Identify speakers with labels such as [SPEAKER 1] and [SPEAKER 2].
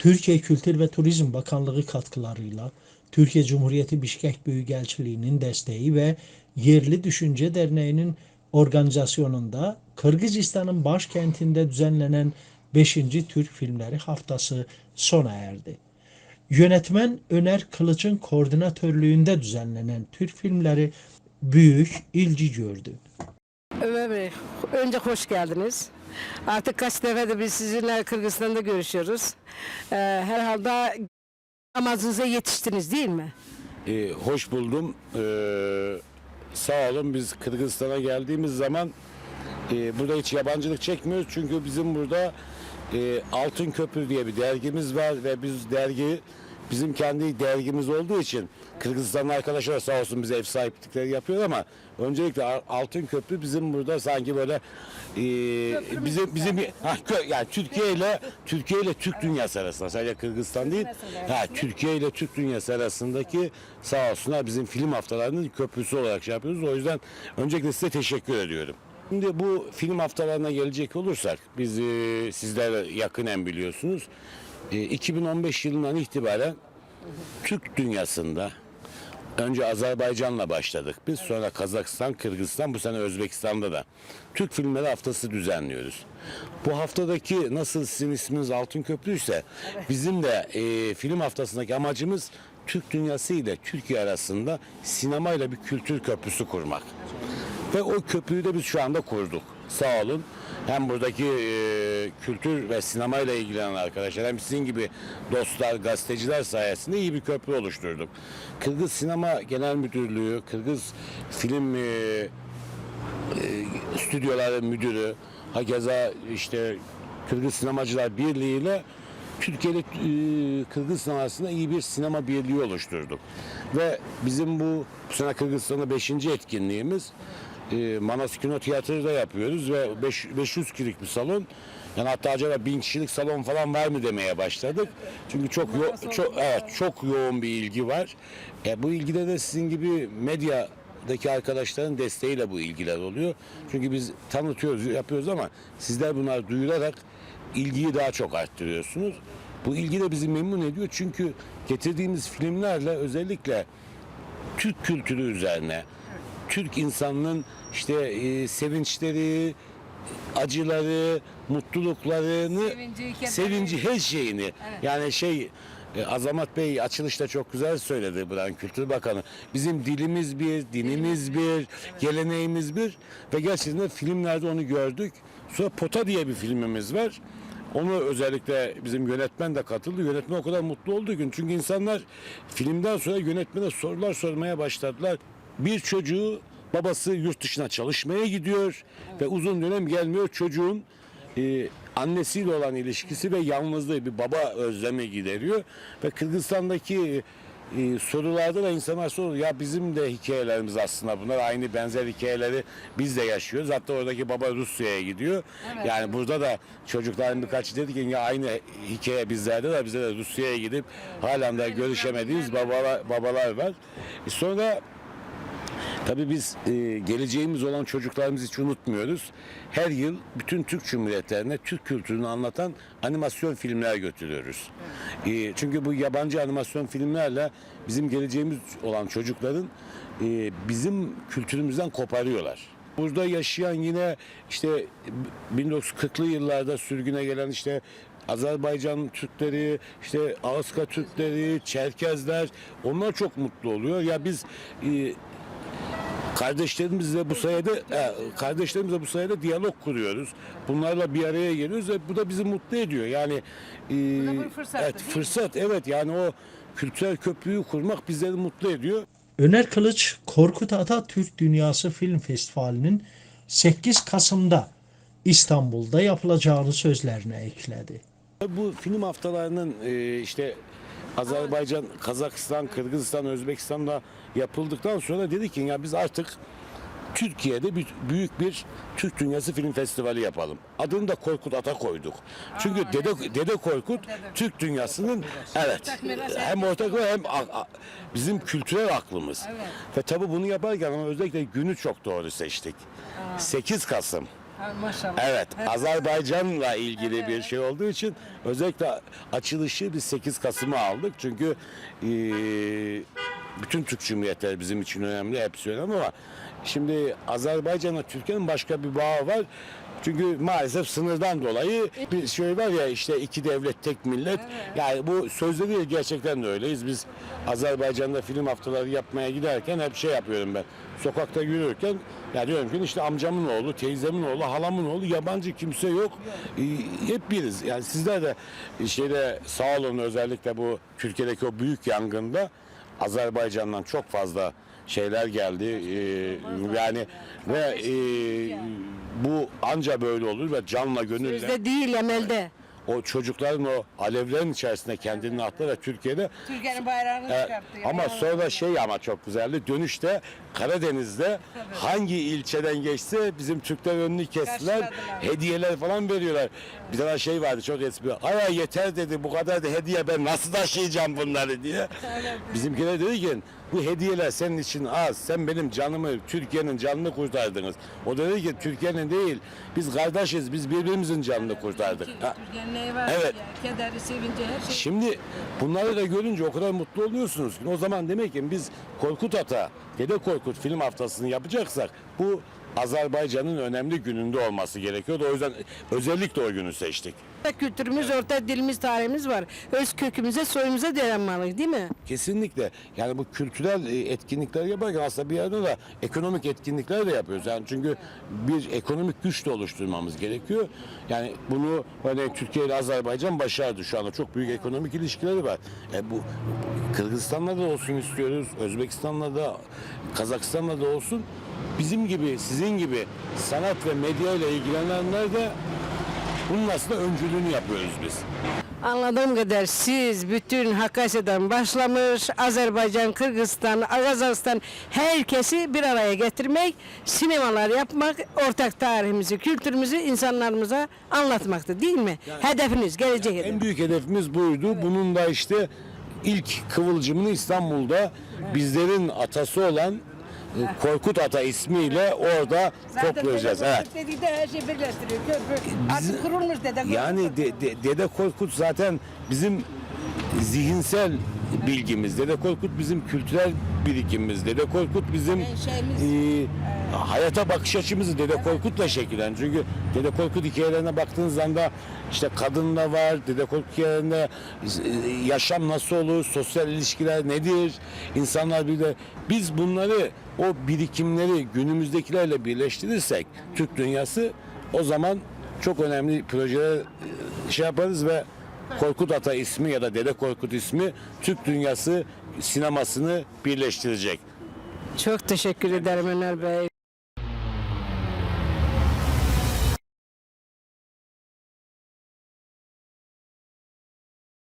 [SPEAKER 1] Türkiye Kültür ve Turizm Bakanlığı katkılarıyla Türkiye Cumhuriyeti Bişkek Büyükelçiliği'nin desteği ve Yerli Düşünce Derneği'nin organizasyonunda Kırgızistan'ın başkentinde düzenlenen 5. Türk Filmleri Haftası sona erdi. Yönetmen Öner Kılıç'ın koordinatörlüğünde düzenlenen Türk filmleri büyük ilgi gördü.
[SPEAKER 2] Ömer Bey, önce hoş geldiniz. Artık kaç defa biz sizinle Kırgızistan'da görüşüyoruz. Ee, herhalde amacınıza yetiştiniz değil mi?
[SPEAKER 3] Ee, hoş buldum. Ee, sağ olun. Biz Kırgızistan'a geldiğimiz zaman e, burada hiç yabancılık çekmiyoruz. Çünkü bizim burada e, Altın Köprü diye bir dergimiz var ve biz dergi bizim kendi dergimiz olduğu için Kırgızistanlı arkadaşlar sağ olsun bize ev sahiplikleri yapıyor ama öncelikle Al- Altın Köprü bizim burada sanki böyle e, bizim bizim ha, kö- yani Türkiye ile Türkiye ile Türk dünyası arasında sadece Kırgızistan değil ha, Türkiye ile Türk dünyası arasındaki sağ olsunlar bizim film haftalarının köprüsü olarak şey yapıyoruz. O yüzden öncelikle size teşekkür ediyorum. Şimdi bu film haftalarına gelecek olursak biz e, sizler yakinen biliyorsunuz. E, 2015 yılından itibaren Türk dünyasında önce Azerbaycan'la başladık. Biz sonra Kazakistan, Kırgızistan, bu sene Özbekistan'da da Türk Filmleri Haftası düzenliyoruz. Bu haftadaki nasıl sizin isminiz Altın Köprü ise bizim de e, film haftasındaki amacımız Türk dünyası ile Türkiye arasında sinemayla bir kültür köprüsü kurmak. Ve o köprüyü de biz şu anda kurduk. Sağ olun. Hem buradaki e, kültür ve sinemayla ilgilenen arkadaşlar hem sizin gibi dostlar, gazeteciler sayesinde iyi bir köprü oluşturduk. Kırgız Sinema Genel Müdürlüğü, Kırgız Film e, e, Stüdyoları Müdürü, hakeza işte Kırgız Sinemacılar Birliği ile Türkiye ile Kırgızistan arasında iyi bir sinema birliği oluşturduk. Ve bizim bu, bu sene Kırgızistan'da 5. etkinliğimiz e, Manas Kino Tiyatro'da yapıyoruz ve beş- 500 kişilik bir salon. Yani hatta acaba 1000 kişilik salon falan var mı demeye başladık. Çünkü çok yo- çok evet çok yoğun bir ilgi var. E, bu ilgide de sizin gibi medyadaki arkadaşların desteğiyle bu ilgiler oluyor. Çünkü biz tanıtıyoruz, yapıyoruz ama sizler bunları duyurarak ilgiyi daha çok arttırıyorsunuz. Bu ilgi de bizi memnun ediyor çünkü getirdiğimiz filmlerle özellikle Türk kültürü üzerine, Türk insanının işte e, sevinçleri, acıları, mutluluklarını,
[SPEAKER 2] Sevinci,
[SPEAKER 3] her şeyini. Yani şey e, Azamat Bey açılışta çok güzel söyledi Buran Kültür Bakanı. Bizim dilimiz bir, dinimiz bir, geleneğimiz bir ve gerçekten de filmlerde onu gördük. Sonra Pota diye bir filmimiz var. Onu özellikle bizim yönetmen de katıldı. Yönetmen o kadar mutlu oldu ki çünkü insanlar filmden sonra yönetmene sorular sormaya başladılar. Bir çocuğu babası yurt dışına çalışmaya gidiyor ve uzun dönem gelmiyor. Çocuğun e, annesiyle olan ilişkisi ve yalnızlığı bir baba özlemi gideriyor. Ve Kırgızistan'daki e, sorularda da insanlar soruyor ya bizim de hikayelerimiz aslında bunlar aynı benzer hikayeleri biz de yaşıyoruz. Hatta oradaki baba Rusya'ya gidiyor. Yani burada da çocukların birkaçı dedi ki ya aynı hikaye bizlerde de bize de Rusya'ya gidip halen de görüşemediğimiz babalar, babalar var. E, sonra Tabii biz e, geleceğimiz olan çocuklarımızı hiç unutmuyoruz. Her yıl bütün Türk Cumhuriyetlerine Türk kültürünü anlatan animasyon filmler götürüyoruz. E, çünkü bu yabancı animasyon filmlerle bizim geleceğimiz olan çocukların e, bizim kültürümüzden koparıyorlar. Burada yaşayan yine işte 1940'lı yıllarda sürgüne gelen işte Azerbaycan Türkleri, işte Ağızka Türkleri, Çerkezler onlar çok mutlu oluyor. Ya biz e, Kardeşlerimizle bu sayede e, kardeşlerimizle bu sayede diyalog kuruyoruz. Bunlarla bir araya geliyoruz ve bu da bizi mutlu ediyor. Yani e,
[SPEAKER 2] bir fırsattır,
[SPEAKER 3] evet fırsat evet yani o kültürel köprüyü kurmak bizleri mutlu ediyor.
[SPEAKER 1] Öner Kılıç, Korkut Atatürk Dünyası Film Festivali'nin 8 Kasım'da İstanbul'da yapılacağını sözlerine ekledi.
[SPEAKER 3] Bu film haftalarının e, işte Azerbaycan, Kazakistan, Kırgızistan, Özbekistan'da yapıldıktan sonra dedi ki ya biz artık Türkiye'de bir, büyük bir Türk Dünyası Film Festivali yapalım. Adını da Korkut Ata koyduk. Çünkü Dede, Dede Korkut Türk Dünyası'nın evet hem ortak hem bizim kültürel aklımız. Ve tabii bunu yaparken ama özellikle günü çok doğru seçtik. 8 Kasım.
[SPEAKER 2] Maşallah.
[SPEAKER 3] Evet, Azerbaycan'la ilgili bir şey olduğu için özellikle açılışı biz 8 Kasım'a aldık. Çünkü eee, bütün Türk Cumhuriyetleri bizim için önemli, hepsi önemli ama şimdi Azerbaycan'la Türkiye'nin başka bir bağı var. Çünkü maalesef sınırdan dolayı bir şey var ya işte iki devlet tek millet. Yani bu sözde değil gerçekten de öyleyiz. Biz Azerbaycan'da film haftaları yapmaya giderken hep şey yapıyorum ben. Sokakta yürürken ya diyorum ki işte amcamın oğlu, teyzemin oğlu, halamın oğlu yabancı kimse yok. Ee, hep biriz. Yani sizler de şeyde sağ olun özellikle bu Türkiye'deki o büyük yangında Azerbaycan'dan çok fazla şeyler geldi. Ee, yani ve e, bu anca böyle olur ve canla gönülle
[SPEAKER 2] Bizde değil emelde.
[SPEAKER 3] O çocukların o alevlerin içerisinde kendini attı ve Türkiye'de
[SPEAKER 2] Türkiye'nin bayrağını
[SPEAKER 3] e,
[SPEAKER 2] çıkarttı. yani.
[SPEAKER 3] ama sonra şey ama çok güzeldi. Dönüşte Karadeniz'de hangi ilçeden geçse bizim Türkler önünü kestiler. Hediyeler falan veriyorlar. Bir tane şey vardı çok espri. Aya yeter dedi bu kadar da hediye ben nasıl taşıyacağım bunları diye. Bizimkiler dedi ki bu hediyeler senin için az. Sen benim canımı, Türkiye'nin canını kurtardınız. O da dedi ki Türkiye'nin değil. Biz kardeşiz. Biz birbirimizin canını kurtardık.
[SPEAKER 2] Türkiye'nin neyi var?
[SPEAKER 3] Evet.
[SPEAKER 2] Ya, kederi, sevinci her şey.
[SPEAKER 3] Şimdi bunları da görünce o kadar mutlu oluyorsunuz ki o zaman demek ki biz Korkut Ata, Dede Korkut film haftasını yapacaksak bu Azerbaycan'ın önemli gününde olması gerekiyordu. O yüzden özellikle o günü seçtik.
[SPEAKER 2] Kültürümüz, orta dilimiz, tarihimiz var. Öz kökümüze, soyumuza dayanmalıyız değil mi?
[SPEAKER 3] Kesinlikle. Yani bu kültürel e, etkinlikler yaparken aslında bir yerde de ekonomik etkinlikler de yapıyoruz. Yani çünkü bir ekonomik güç de oluşturmamız gerekiyor. Yani bunu hani Türkiye ile Azerbaycan başardı şu anda. Çok büyük ekonomik ilişkileri var. E bu Kırgızistan'la da olsun istiyoruz. Özbekistan'la da Kazakistan'la da olsun. Bizim gibi, sizin gibi sanat ve medya ile ilgilenenler de bunun aslında öncülüğünü yapıyoruz biz.
[SPEAKER 2] Anladığım kadar siz bütün Hakasya'dan başlamış Azerbaycan, Kırgızistan, Kazakistan herkesi bir araya getirmek, sinemalar yapmak, ortak tarihimizi, kültürümüzü insanlarımıza anlatmaktı değil mi? Hedefiniz, gelecek hedef.
[SPEAKER 3] En büyük hedefimiz buydu. Bunun da işte ilk kıvılcımını İstanbul'da bizlerin atası olan Korkut Ata ismiyle orada toplayacağız. Evet.
[SPEAKER 2] Dediğinde her şey birleştiriyor. Köprü artık kurulmuş dede.
[SPEAKER 3] Yani de- de- Dede Korkut zaten bizim zihinsel bilgimiz. Dede Korkut bizim kültürel birikimimiz. Dede Korkut bizim
[SPEAKER 2] Şeyimiz.
[SPEAKER 3] e, hayata bakış açımızı Dede Korkut'la şekillen. Çünkü Dede Korkut hikayelerine baktığınız anda işte kadın da var. Dede Korkut hikayelerinde e, yaşam nasıl olur, sosyal ilişkiler nedir, insanlar bir de biz bunları o birikimleri günümüzdekilerle birleştirirsek Türk dünyası o zaman çok önemli projeler e, şey yaparız ve Korkut Ata ismi ya da Dede Korkut ismi Türk dünyası sinemasını birleştirecek.
[SPEAKER 2] Çok teşekkür ederim Öner Bey.